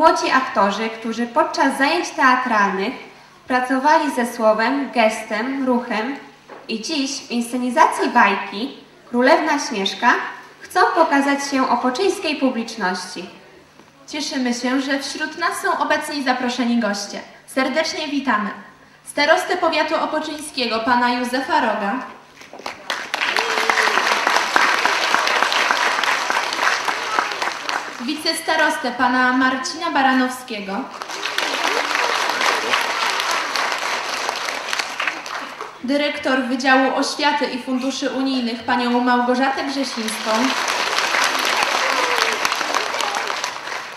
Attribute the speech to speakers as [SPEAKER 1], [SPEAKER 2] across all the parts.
[SPEAKER 1] młodzi aktorzy, którzy podczas zajęć teatralnych pracowali ze słowem, gestem, ruchem i dziś w inscenizacji bajki Królewna Śnieżka chcą pokazać się opoczyńskiej publiczności.
[SPEAKER 2] Cieszymy się, że wśród nas są obecni zaproszeni goście. Serdecznie witamy. Starostę powiatu opoczyńskiego, pana Józefa Roga. Wicestarostę, pana Marcina Baranowskiego. Dyrektor Wydziału Oświaty i Funduszy Unijnych, panią Małgorzatę Grzesińską.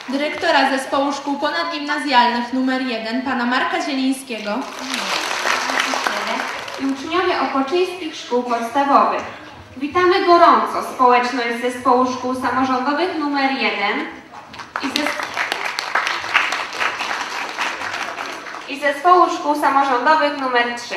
[SPEAKER 2] Dyrektora Zespołu Szkół Ponadgimnazjalnych nr 1 pana Marka Zielińskiego.
[SPEAKER 1] i uczniowie opoczyńskich szkół podstawowych. Witamy gorąco społeczność Zespołu Szkół Samorządowych nr 1 i, zes... i Zespołu Szkół Samorządowych nr 3.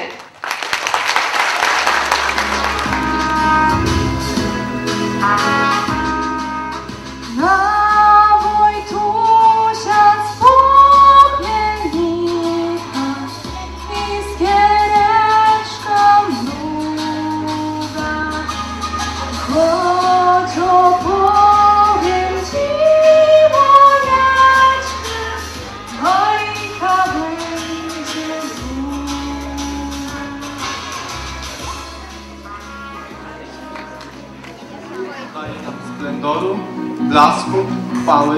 [SPEAKER 3] daje nam splendoru, blasku, chwały,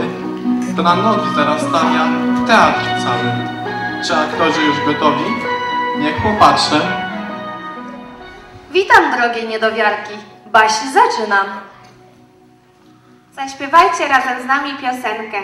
[SPEAKER 3] to na nogi zaraz stawia teatr cały. Czy aktorzy już gotowi? Niech popatrzę.
[SPEAKER 4] Witam, drogie niedowiarki. Baś zaczynam.
[SPEAKER 1] Zaśpiewajcie razem z nami piosenkę.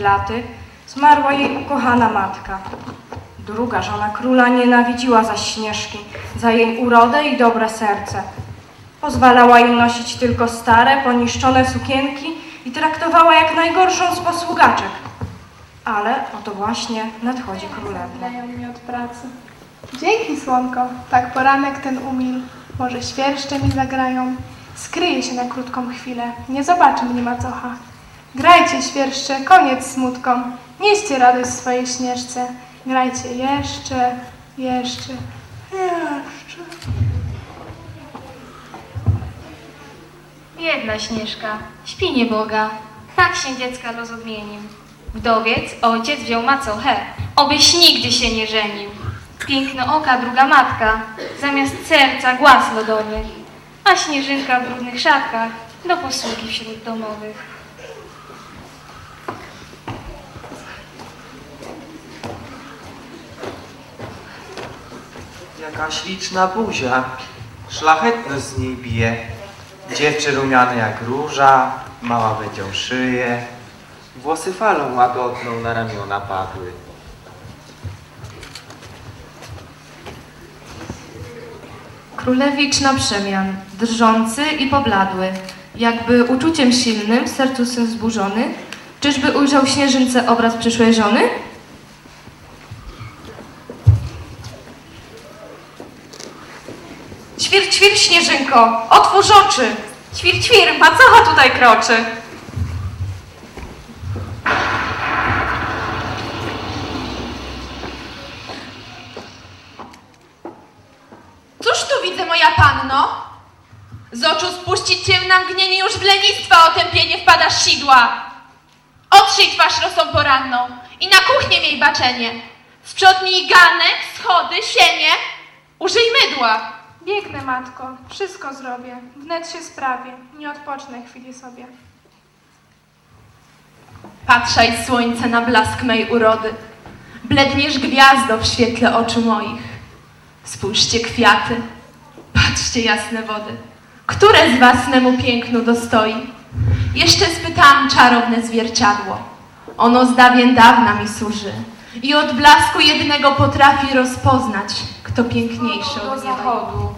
[SPEAKER 5] Laty zmarła jej ukochana matka. Druga żona króla nienawidziła zaś Śnieżki za jej urodę i dobre serce. Pozwalała jej nosić tylko stare, poniszczone sukienki i traktowała jak najgorszą z posługaczek. Ale oto właśnie nadchodzi królewna.
[SPEAKER 6] Mi od pracy. Dzięki, słonko. Tak poranek ten umil. Może świerszcze mi zagrają. Skryję się na krótką chwilę. Nie zobaczy mnie macocha. Grajcie, świerszcze, koniec smutkom. Nieście radość swojej śnieżce. Grajcie jeszcze, jeszcze, jeszcze.
[SPEAKER 7] Biedna Śnieżka, śpi nieboga, tak się dziecka rozodmienił. Wdowiec, ojciec wziął macochę, obyś nigdy się nie żenił. Piękno oka druga matka, zamiast serca głaz lodowy, a Śnieżynka w brudnych szatkach do posługi wśród domowych.
[SPEAKER 8] Jaka śliczna buzia, szlachetność z niej bije. dziewczę rumiane jak róża, mała będzie szyję, włosy falą łagodną na ramiona padły.
[SPEAKER 2] Królewicz na przemian, drżący i pobladły, jakby uczuciem silnym, sercu swym zburzony, czyżby ujrzał śnieżynce obraz przyszłej żony?
[SPEAKER 5] Ćwir, Śnieżynko, otwórz oczy. Ćwir, ćwir, macocha tutaj kroczy.
[SPEAKER 2] Cóż tu widzę, moja panno? Z oczu spuścić cię na mgnienie już w lenistwa otępienie wpadasz sidła. Otrzyj twarz rosą poranną i na kuchnię miej baczenie. Sprzątnij ganek, schody, sienie, użyj mydła.
[SPEAKER 6] Biegnę, matko, wszystko zrobię. Wnet się sprawię, nie odpocznę chwili sobie.
[SPEAKER 2] Patrzaj słońce na blask mej urody. Bledniesz gwiazdo w świetle oczu moich. Spójrzcie kwiaty, patrzcie jasne wody. Które z was memu pięknu dostoi? Jeszcze spytałam czarowne zwierciadło. Ono z dawien dawna mi służy i od blasku jednego potrafi rozpoznać, kto piękniejszy od
[SPEAKER 9] zachodu,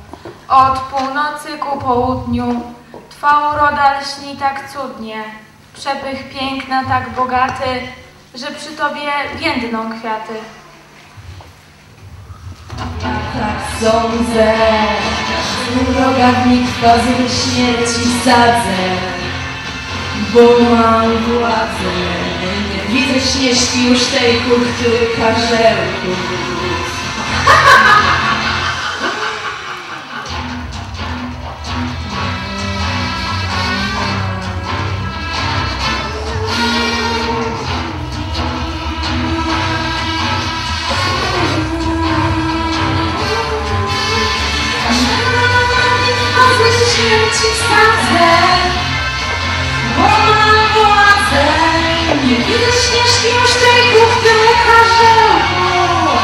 [SPEAKER 9] od północy ku południu. Twa uroda lśni tak cudnie, przepych piękna tak bogaty, że przy tobie więdną kwiaty.
[SPEAKER 10] Tak sądzę, rogawnictwa z śmierci sadzę, bo mam władzę. Widzę śnieżki już tej kurty karzełku. ze śmierci sadzę, Nie widzę śnieżki już tej kurty karzełku.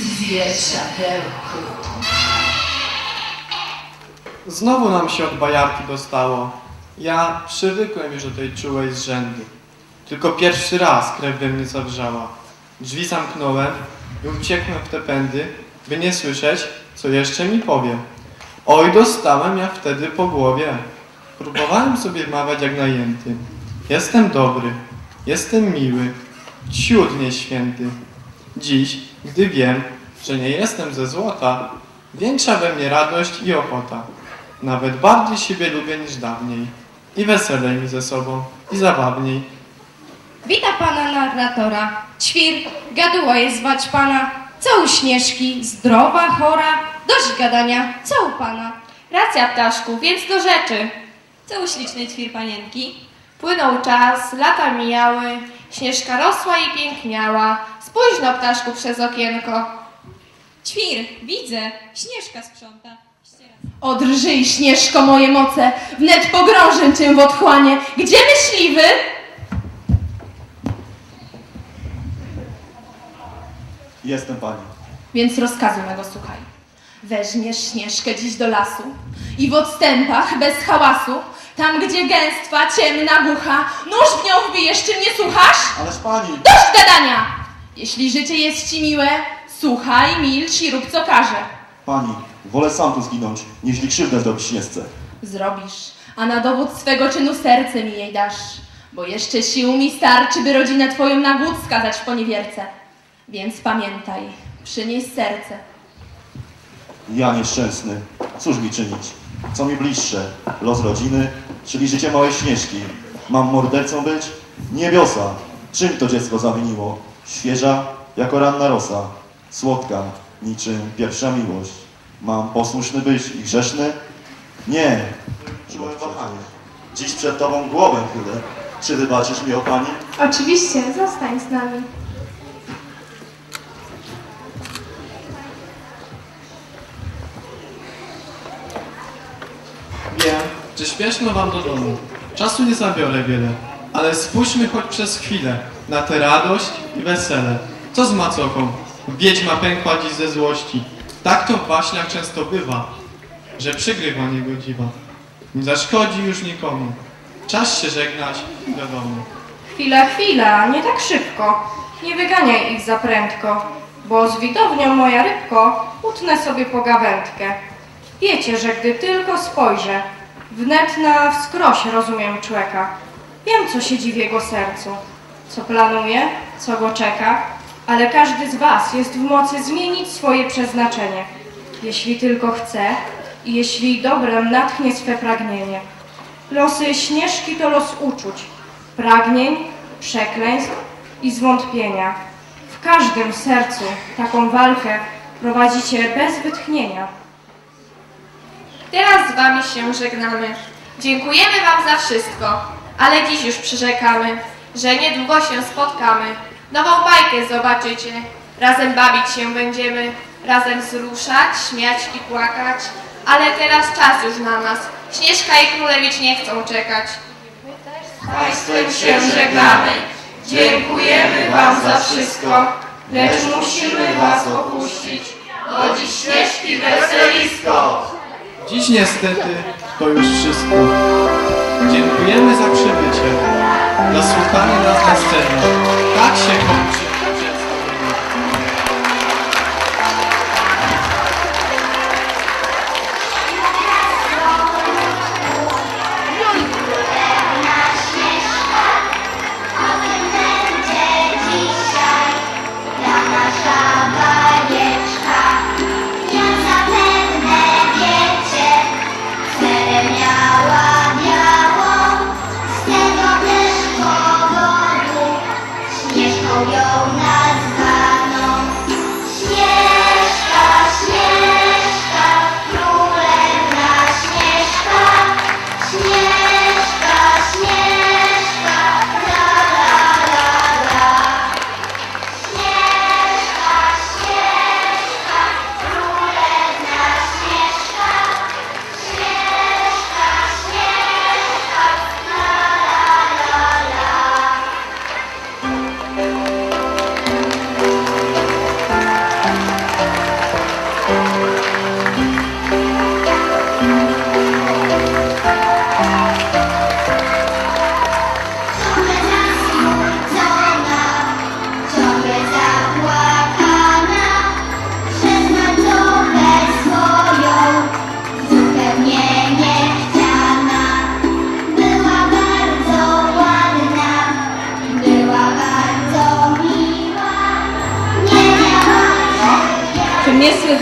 [SPEAKER 10] Zwierciadełku.
[SPEAKER 3] Znowu nam się od bajarki dostało. Ja przywykłem już do tej czułej zrzędy. Tylko pierwszy raz krew we mnie zawrzała. Drzwi zamknąłem i uciekłem w te pędy, by nie słyszeć, co jeszcze mi powie. Oj, dostałem ja wtedy po głowie. Próbowałem sobie mawiać jak najęty. Jestem dobry, jestem miły, ciut nieświęty. Dziś, gdy wiem, że nie jestem ze złota, większa we mnie radość i ochota. Nawet bardziej siebie lubię niż dawniej. I weselej mi ze sobą, i zabawniej.
[SPEAKER 5] Wita pana narratora. Ćwir, gaduła jest zwać pana. Co u Śnieżki? Zdrowa, chora? Dość gadania. Co u pana?
[SPEAKER 1] Racja, ptaszku, więc do rzeczy. Co u ślicznej ćwir panienki? Płynął czas, lata mijały, śnieżka rosła i piękniała. Spójrz no, ptaszku, przez okienko.
[SPEAKER 10] Ćwir, widzę, Śnieżka sprząta.
[SPEAKER 2] Odrżyj, Śnieżko, moje moce, wnet pogrążę cię w otchłanie. Gdzie myśliwy?
[SPEAKER 11] Jestem pani.
[SPEAKER 2] Więc rozkazu mego słuchaj. Weźmiesz Śnieżkę dziś do lasu i w odstępach, bez hałasu, tam gdzie gęstwa, ciemna, głucha, nóż w nią wbijesz, czy mnie słuchasz?
[SPEAKER 11] Ależ pani!
[SPEAKER 2] Dość gadania! Jeśli życie jest ci miłe, słuchaj, milcz i rób co każe.
[SPEAKER 11] Pani, wolę sam tu zginąć, nieźli krzywdę zrobić Śnieżce.
[SPEAKER 2] Zrobisz, a na dowód swego czynu serce mi jej dasz, bo jeszcze sił mi starczy, by rodzinę twoją na głód skazać w poniewierce. Więc pamiętaj, przynieś serce.
[SPEAKER 11] Ja nieszczęsny, cóż mi czynić? Co mi bliższe? Los rodziny, czyli życie małej Śnieżki. Mam mordercą być? Niebiosa! Czym to dziecko zawiniło? Świeża, jako ranna rosa. Słodka, niczym pierwsza miłość. Mam posłuszny być i grzeszny? Nie. Czułem wahanie. Dziś przed tobą głowę chylę. Czy wybaczysz mi, o pani?
[SPEAKER 6] Oczywiście, zostań z nami.
[SPEAKER 3] Że śpieszno wam do domu. Czasu nie zabiorę wiele, ale spójrzmy choć przez chwilę na tę radość i wesele. Co z macochą? Wiedźma pękła dziś ze złości. Tak to w baśniach często bywa.
[SPEAKER 1] że przygrywa niegodziwa. Nie zaszkodzi już nikomu. Czas się żegnać do domu.
[SPEAKER 5] Chwila, chwila, nie tak szybko. Nie wyganiaj ich za prędko, bo z widownią moja rybko utnę sobie pogawędkę. Wiecie, że gdy tylko spojrzę, wnet na wskroś rozumiem człowieka. Wiem, co siedzi w jego sercu, co planuje, co go czeka, ale każdy z was jest w mocy zmienić swoje przeznaczenie, jeśli tylko chce i jeśli dobrem natchnie swe pragnienie. Losy Śnieżki to los uczuć, pragnień, przekleństw i zwątpienia. W każdym sercu taką walkę prowadzicie bez wytchnienia.
[SPEAKER 6] Teraz z wami się żegnamy. Dziękujemy wam za wszystko, ale dziś już przyrzekamy, że niedługo się spotkamy. Nową bajkę zobaczycie. Razem bawić się będziemy, razem wzruszać, śmiać i płakać. Ale teraz czas już na nas. Śnieżka i Królewicz nie chcą czekać.
[SPEAKER 5] Państwem się żegnamy. Dziękujemy wam za wszystko, lecz musimy was opuścić, bo dziś Śnieżki weselisko.
[SPEAKER 1] Dziś niestety to już wszystko. Dziękujemy za przybycie, za słuchanie nas na scenie. Tak się kończy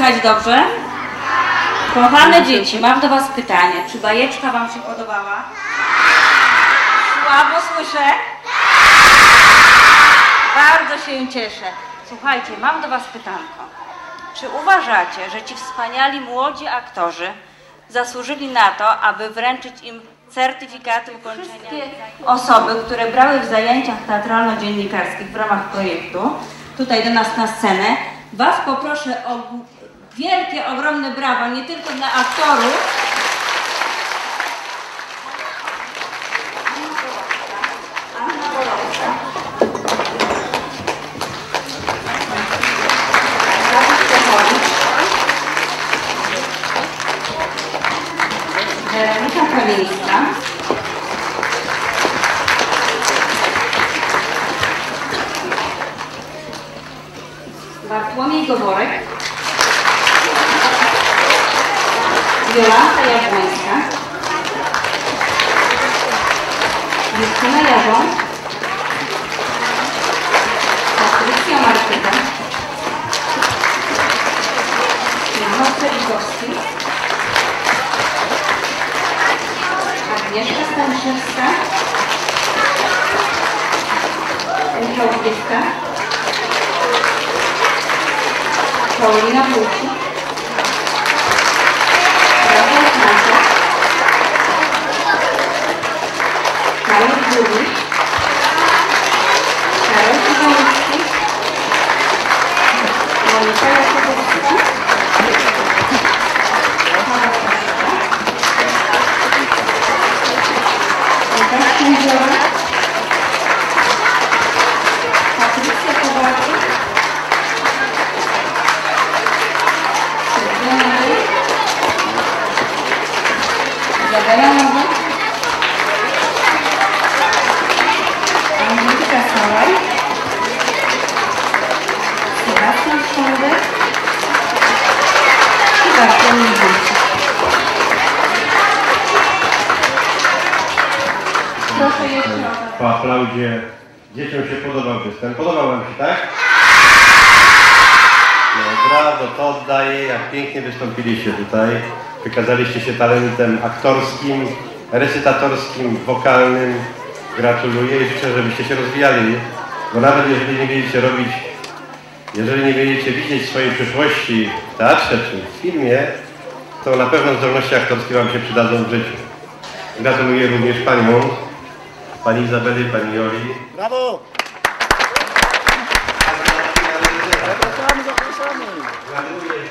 [SPEAKER 12] słychać dobrze? Kochane dzieci, mam do Was pytanie. Czy bajeczka Wam się podobała? Słabo słyszę? Bardzo się cieszę. Słuchajcie, mam do Was pytanko. Czy uważacie, że ci wspaniali młodzi aktorzy zasłużyli na to, aby wręczyć im certyfikaty ukończenia? Osoby, które brały w zajęciach teatralno-dziennikarskich w ramach projektu, tutaj do nas na scenę, Was poproszę o wielkie, ogromne brawa, nie tylko dla aktorów, Justyna Jarząb. Patrycja Martyka. Michał Celikowski. Agnieszka Staniszewska. Michał Giewka. Paulina Wójcik. Rafał Knaszek.
[SPEAKER 13] Aplaudzie. Dzieciom się podobał występ. Podobał wam się, tak? No, brawo, to oddaję, jak pięknie wystąpiliście tutaj. Wykazaliście się talentem aktorskim, recytatorskim, wokalnym. Gratuluję i życzę, żebyście się rozwijali. Bo nawet jeżeli nie będziecie robić, jeżeli nie będziecie widzieć swojej przyszłości w teatrze czy w filmie, to na pewno zdolności aktorskie Wam się przydadzą w życiu. Gratuluję również Paniom, Pani Izabeli, Pani Joli.
[SPEAKER 11] Brawo!
[SPEAKER 13] Gratuluję